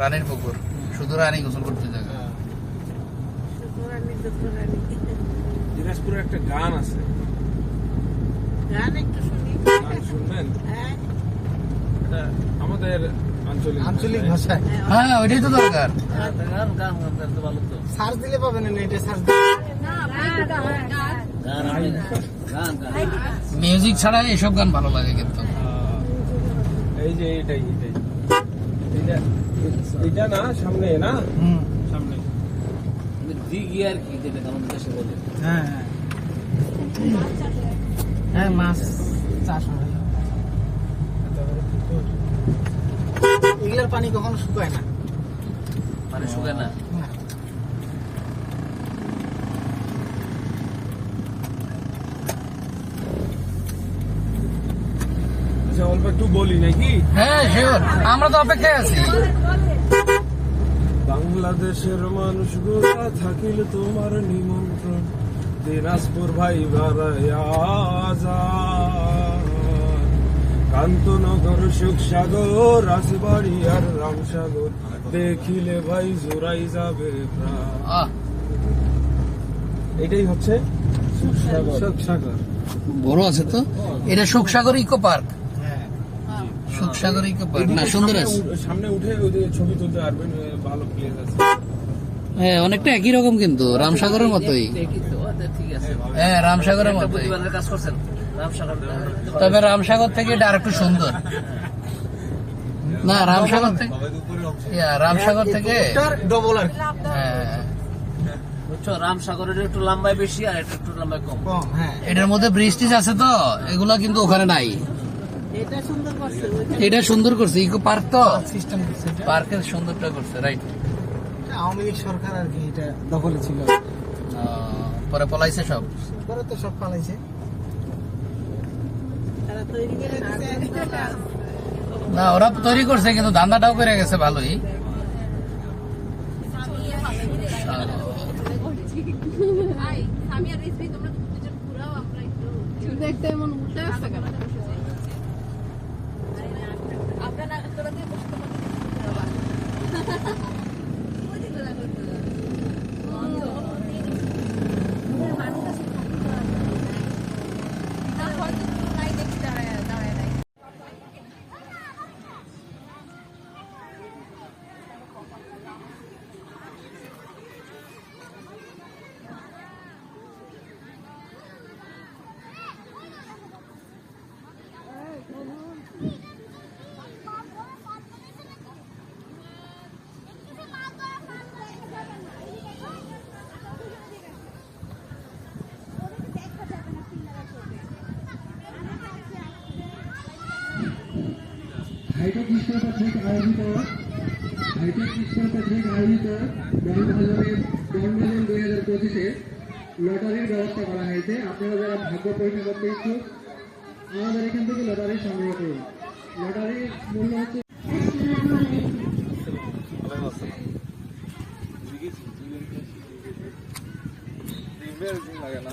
রানীর পুকুর। শুধু রানী গোসল করতে জায়গা দিনাজপুরে একটা গান আছে। গান একটু শুনি। শুনবেন? হ্যাঁ। আমাদের আঞ্চলিক আঞ্চলিক ভাষায়। ভাষায় হ্যাঁ ওইটাই তো দরকার। গান গান গান তো ভালো তো। সার্চ দিলে পাবেন না নেটে সার্চ মিউজিক ছাড়া এসব গান ভালো লাগে কিন্তু। এই যে এইটাই এইটাই এইটা এটা না সামনে না? হুম। সামনে। দিঘি আর কি যেটা আমাদের দেশে বলে। হ্যাঁ হ্যাঁ। হ্যাঁ মাছ চাষ হয়। এগুলার পানি কখনো শুকায় না। মানে শুকায় না। আচ্ছা অল্প একটু বলি নাকি? হ্যাঁ শিওর। আমরা তো অপেক্ষায় আছি। বাংলাদেশের মানুষগুলা থাকিল তোমার নিমন্ত্রণ। দিনাজপুর ভাই কান্তনগর সুখসাগর রাজবাড়ি আর রামসাগর দেখিলে ভাই জোড়াই যাবে এটাই হচ্ছে সুখসাগর সুখসাগর বড় আছে তো? এটা সুখসাগর ইকো পার্ক। হ্যাঁ সুখসাগর ইকো না সুন্দর আছে। সামনে উঠে ওই ছবি তুলতে পারবেন ভালো প্লেস আছে। হ্যাঁ অনেকটা একই রকম কিন্তু রামসাগরের মতোই। হ্যাঁ রামসাগরের মতোই। কাজ করছেন রামসাগর তবে রামসাগর থেকে এটা আরেকটু সুন্দর। না রামসাগর থেকে রামসাগর থেকে ডবল আর হ্যাঁ রামসাগরের একটু লম্বায় বেশি আর এটা একটু লম্বায় কম। কম হ্যাঁ এটার মধ্যে ব্রিজটিজ আছে তো এগুলা কিন্তু ওখানে নাই। এটা সুন্দর করছে ওইটা এটা সুন্দর করছে ইকো পার্ক তো? সিস্টেম করছে পার্কের সুন্দরটা করছে রাইট আওয়ামী লীগ সরকার আর কি এটা দখলে ছিল। পরে পলাইছে সব? পরে তো সব পালাইছে। না ওরা তৈরি করছে কিন্তু ধান্দাটাও করে গেছে ভালোই। আমি আর তোমরা দুজন ঘুরাও আমরা একটু দেখতে এমন উল্টে トラテーも ইস্টার কর্তৃক আয়োজিত। হাইটেক ইস্টার কর্তৃক আয়োজিত বনভোজনের বনভোজন দুই হাজার পঁচিশে লটারির ব্যবস্থা করা হয়েছে। আপনারা যারা ভাগ্য পরীক্ষা করতে ইচ্ছুক, আমাদের এখান থেকে লটারি সংগ্রহ করুন। লটারির মূল্য হচ্ছে লাগে না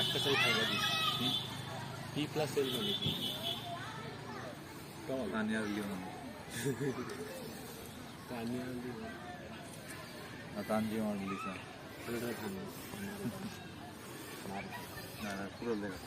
একটা চাই খাই লাগি পি প্লাস এল মানে কি কেমন তানিয়ার লিওন তানিয়ার লিওন তানজিম আমার লিসা না না পুরো দেখা